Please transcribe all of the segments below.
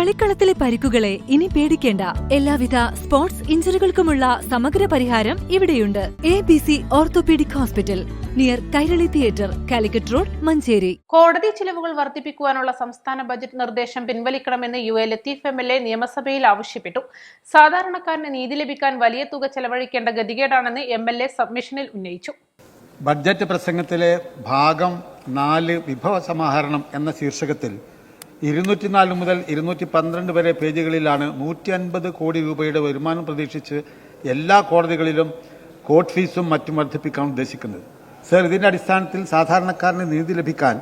കളിക്കളത്തിലെ പരിക്കുകളെ ഇനി പേടിക്കേണ്ട. എല്ലാവിധ സ്പോർട്സ് ഇഞ്ചുറികൾക്കുമുള്ള സമഗ്ര പരിഹാരം ഇവിടെയുണ്ട്. A B C orthopaedic hospital near Kairali theatre Calicut road Manjeri. കോടതി ചിലവുകൾ വർദ്ധിപ്പിക്കുവാനുള്ള സംസ്ഥാന ബജറ്റ് നിർദ്ദേശം പിൻവലിക്കണമെന്ന് U A Latheef M L A നിയമസഭയിൽ ആവശ്യപ്പെട്ടു. സാധാരണക്കാരന് നീതി ലഭിക്കാൻ വലിയ തുക ചെലവഴിക്കേണ്ട ഗതികേടാണെന്ന് എം എൽ എ സബ്മിഷനിൽ ഉന്നയിച്ചു. ബഡ്ജറ്റ് പ്രസംഗത്തിലെ ഭാഗം നാല് വിഭവ സമാഹരണം എന്ന ശീർഷകത്തിൽ ഇരുന്നൂറ്റി നാല് മുതൽ ഇരുന്നൂറ്റി പന്ത്രണ്ട് വരെ പേജുകളിലാണ് നൂറ്റി അൻപത് കോടി രൂപയുടെ വരുമാനം പ്രതീക്ഷിച്ച് എല്ലാ കോടതികളിലും കോർട്ട് ഫീസും മറ്റും വർദ്ധിപ്പിക്കാൻ ഉദ്ദേശിക്കുന്നത്. സർ ഇതിന്റെ അടിസ്ഥാനത്തിൽ സാധാരണക്കാരന് നീതി ലഭിക്കാൻ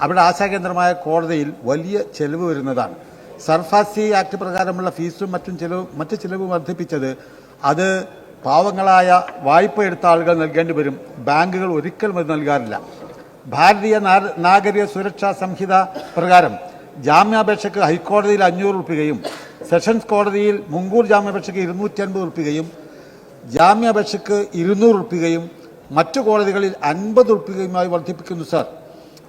അവിടെ ആശാകേന്ദ്രമായ കോടതിയിൽ വലിയ ചെലവ് വരുന്നതാണ്. സർഫാസി ആക്ട് പ്രകാരമുള്ള ഫീസും മറ്റും ചെലവ് മറ്റു ചെലവ് വർദ്ധിപ്പിച്ചത് അത് പാവങ്ങളായ വായ്പ എടുത്ത ആളുകൾ നൽകേണ്ടി വരും. ബാങ്കുകൾ ഒരിക്കലും അത് നൽകാറില്ല. ഭാരതീയ നാഗരിക സുരക്ഷാ സംഹിത പ്രകാരം ജാമ്യാപേക്ഷയ്ക്ക് ഹൈക്കോടതിയിൽ അഞ്ഞൂറ് രൂപയും സെഷൻസ് കോടതിയിൽ മുൻകൂർ ജാമ്യാപേക്ഷയ്ക്ക് ഇരുന്നൂറ്റി അൻപത് ഉറുപ്പികയും ജാമ്യാപേക്ഷയ്ക്ക് ഇരുന്നൂറ് ഉറുപ്പികയും മറ്റു കോടതികളിൽ അൻപത് ഉറുപ്പികയുമായി വർദ്ധിപ്പിക്കുന്നു സാർ.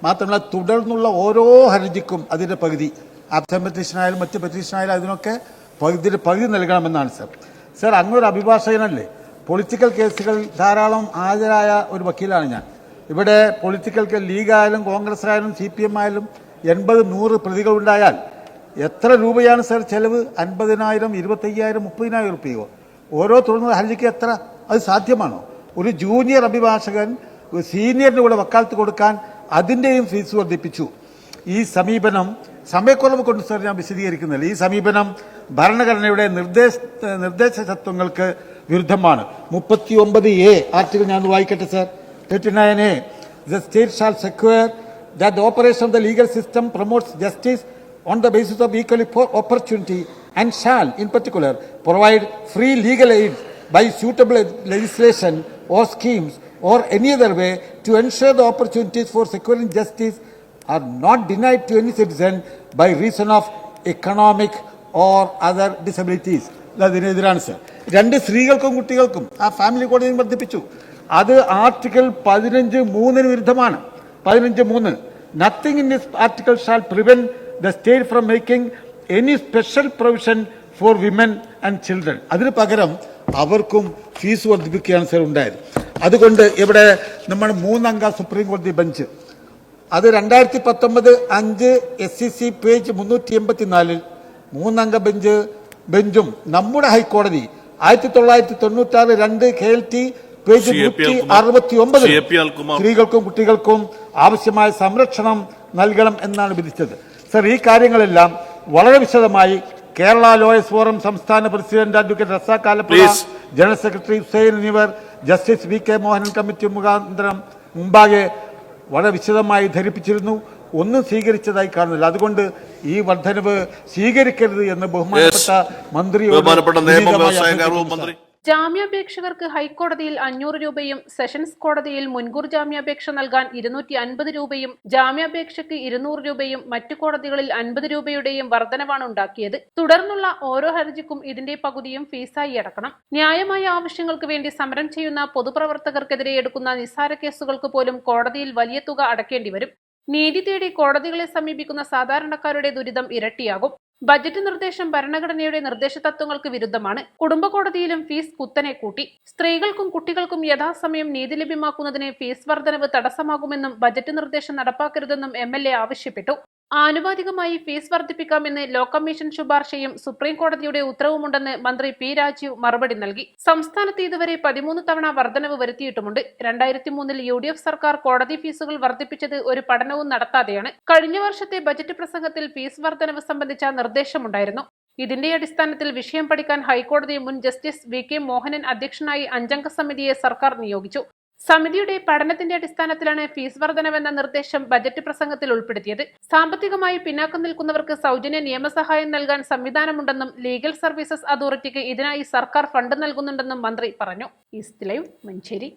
മാത്രമല്ല തുടർന്നുള്ള ഓരോ ഹർജിക്കും അതിന്റെ പകുതി. അബ്സം പെറ്റീഷനായാലും മറ്റ് പെറ്റീഷനായാലും അതിനൊക്കെ പകുതിയുടെ പകുതി നൽകണമെന്നാണ് സാർ. സാർ അങ്ങനൊരു അഭിഭാഷകനല്ലേ? പൊളിറ്റിക്കൽ കേസുകൾ ധാരാളം ഹാജരായ ഒരു വക്കീലാണ് ഞാൻ. ഇവിടെ പൊളിറ്റിക്കൽ ലീഗായാലും കോൺഗ്രസ് ആയാലും സി പി എം ആയാലും എൺപത് നൂറ് പ്രതികൾ ഉണ്ടായാൽ എത്ര രൂപയാണ് സാർ ചെലവ്? അൻപതിനായിരം ഇരുപത്തയ്യായിരം മുപ്പതിനായിരം റുപ്യയോ ഓരോ തുടർന്ന ഹർജിക്ക് എത്ര? അത് സാധ്യമാണോ? ഒരു ജൂനിയർ അഭിഭാഷകൻ സീനിയറിന് കൂടെ വക്കാലത്ത് കൊടുക്കാൻ അതിന്റെയും ഫീസ് വർദ്ധിപ്പിച്ചു. ഈ സമീപനം സമയക്കുറവ് കൊണ്ട് സാർ ഞാൻ വിശദീകരിക്കുന്നില്ല. ഈ സമീപനം ഭരണഘടനയുടെ നിർദ്ദേശ നിർദ്ദേശ തത്വങ്ങൾക്ക് വിരുദ്ധമാണ്. മുപ്പത്തി ഒമ്പത് എ ആർട്ടിക്കിൾ ഞാൻ വായിക്കട്ടെ sir. Thirty nine A the state shall secure that the operation of the legal system promotes justice on the basis of equal opportunity and shall, in particular, provide free legal aid by suitable legislation or schemes or any other way to ensure the opportunities for securing justice are not denied to any citizen by reason of economic or other disabilities. അതിനെതിരാണ് sir രണ്ട് സ്ത്രീകൾക്കും കുട്ടികൾക്കും ആ family കോടതിയും വർദ്ധിപ്പിച്ചു അത് article പതിനഞ്ച് മൂന്നിന് വിരുദ്ധമാണ് പതിനഞ്ച് മൂന്ന്. Nothing in this article shall prevent the state from making any special provision for women and children അതിന് പകരം അവർക്കും ഫീസ് വർദ്ധിപ്പിക്കുകയാണ് സാർ ഉണ്ടായത്. അതുകൊണ്ട് ഇവിടെ നമ്മൾ മൂന്നംഗ സുപ്രീം കോടതി ബെഞ്ച്. അത് രണ്ടായിരത്തി പത്തൊമ്പത് അഞ്ച് എസ് സി സി പേജ് മുന്നൂറ്റി എൺപത്തി നാലിൽ മൂന്നംഗ ബെഞ്ച് ബെഞ്ചും നമ്മുടെ ഹൈക്കോടതി ആയിരത്തി തൊള്ളായിരത്തി തൊണ്ണൂറ്റാറ് രണ്ട് കെ എൽ ടി പേജ് നൂറ്റി. അറുപത്തി ഒമ്പത്. സ്ത്രീകൾക്കും കുട്ടികൾക്കും ആവശ്യമായ സംരക്ഷണം നൽകണം എന്നാണ് വിധിച്ചത് സർ ഈ കാര്യങ്ങളെല്ലാം വളരെ വിശദമായി കേരള ലോയേഴ്സ് ഫോറം സംസ്ഥാന president advocate Razak Alappuzha general secretary Hussain എന്നിവർ justice V K Mohanan committee മുഖാന്തരം മുമ്പാകെ വളരെ വിശദമായി ധരിപ്പിച്ചിരുന്നു ഒന്നും സ്വീകരിച്ചതായി കാണുന്നില്ല അതുകൊണ്ട് ഈ വർധനവ് സ്വീകരിക്കരുത് എന്ന് ബഹുമാനപ്പെട്ട മന്ത്രിയോട് ബഹുമാനപ്പെട്ട നിയമ വ്യവസായ മന്ത്രി സർ. ജാമ്യാപേക്ഷകർക്ക് ഹൈക്കോടതിയിൽ അഞ്ഞൂറ് രൂപയും സെഷൻസ് കോടതിയിൽ മുൻകൂർ ജാമ്യാപേക്ഷ നൽകാൻ ഇരുന്നൂറ്റി അൻപത് രൂപയും ജാമ്യാപേക്ഷയ്ക്ക് ഇരുന്നൂറ് രൂപയും മറ്റു കോടതികളിൽ അൻപത് രൂപയുടെയും വർധനവാണ് ഉണ്ടാക്കിയത്. തുടർന്നുള്ള ഓരോ ഹർജിക്കും ഇതിന്റെ പകുതിയും ഫീസായി അടക്കണം. ന്യായമായ ആവശ്യങ്ങൾക്ക് വേണ്ടി സമരം ചെയ്യുന്ന പൊതുപ്രവർത്തകർക്കെതിരെ എടുക്കുന്ന നിസ്സാര കേസുകൾക്ക് പോലും കോടതിയിൽ വലിയ തുക അടക്കേണ്ടി വരും. നീതി തേടി കോടതികളെ സമീപിക്കുന്ന സാധാരണക്കാരുടെ ദുരിതം ഇരട്ടിയാകും. ബജറ്റ് നിർദ്ദേശം ഭരണഘടനയുടെ നിർദ്ദേശ തത്വങ്ങൾക്ക് വിരുദ്ധമാണ്. കുടുംബ കോടതിയിലും ഫീസ് കുത്തനെ കൂട്ടി. സ്ത്രീകൾക്കും കുട്ടികൾക്കും യഥാസമയം നീതി ലഭ്യമാക്കുന്നതിന് ഫീസ് വർധനവ് തടസ്സമാകുമെന്നും ബജറ്റ് നിർദ്ദേശം നടപ്പാക്കരുതെന്നും എം ആവശ്യപ്പെട്ടു. ആനുപാതികമായി ഫീസ് വർദ്ധിപ്പിക്കാമെന്ന് ലോ കമ്മീഷൻ ശുപാർശയും സുപ്രീം കോടതിയുടെ ഉത്തരവുമുണ്ടെന്ന് മന്ത്രി പി രാജീവ് മറുപടി നൽകി. സംസ്ഥാനത്ത് ഇതുവരെ പതിമൂന്ന് തവണ വർധനവ് വരുത്തിയിട്ടുമുണ്ട്. രണ്ടായിരത്തി മൂന്നിൽ യു ഡി എഫ് സർക്കാർ കോടതി ഫീസുകൾ വർദ്ധിപ്പിച്ചത് ഒരു പഠനവും നടത്താതെയാണ്. കഴിഞ്ഞ വർഷത്തെ ബജറ്റ് പ്രസംഗത്തിൽ ഫീസ് വർധനവ് സംബന്ധിച്ച നിർദ്ദേശമുണ്ടായിരുന്നു. ഇതിന്റെ അടിസ്ഥാനത്തിൽ വിഷയം പഠിക്കാൻ ഹൈക്കോടതി മുൻ ജസ്റ്റിസ് വി കെ മോഹനൻ അധ്യക്ഷനായി അഞ്ചംഗ സമിതിയെ സർക്കാർ നിയോഗിച്ചു. സമിതിയുടെ പഠനത്തിന്റെ അടിസ്ഥാനത്തിലാണ് ഫീസ് വർധനവെന്ന നിർദ്ദേശം ബജറ്റ് പ്രസംഗത്തിൽ ഉൾപ്പെടുത്തിയത്. സാമ്പത്തികമായി പിന്നാക്കം നിൽക്കുന്നവർക്ക് സൗജന്യ നിയമസഹായം നൽകാൻ സംവിധാനമുണ്ടെന്നും ലീഗൽ സർവീസസ് അതോറിറ്റിക്ക് ഇതിനായി സർക്കാർ ഫണ്ട് നൽകുന്നുണ്ടെന്നും മന്ത്രി പറഞ്ഞു. East live Manjeri.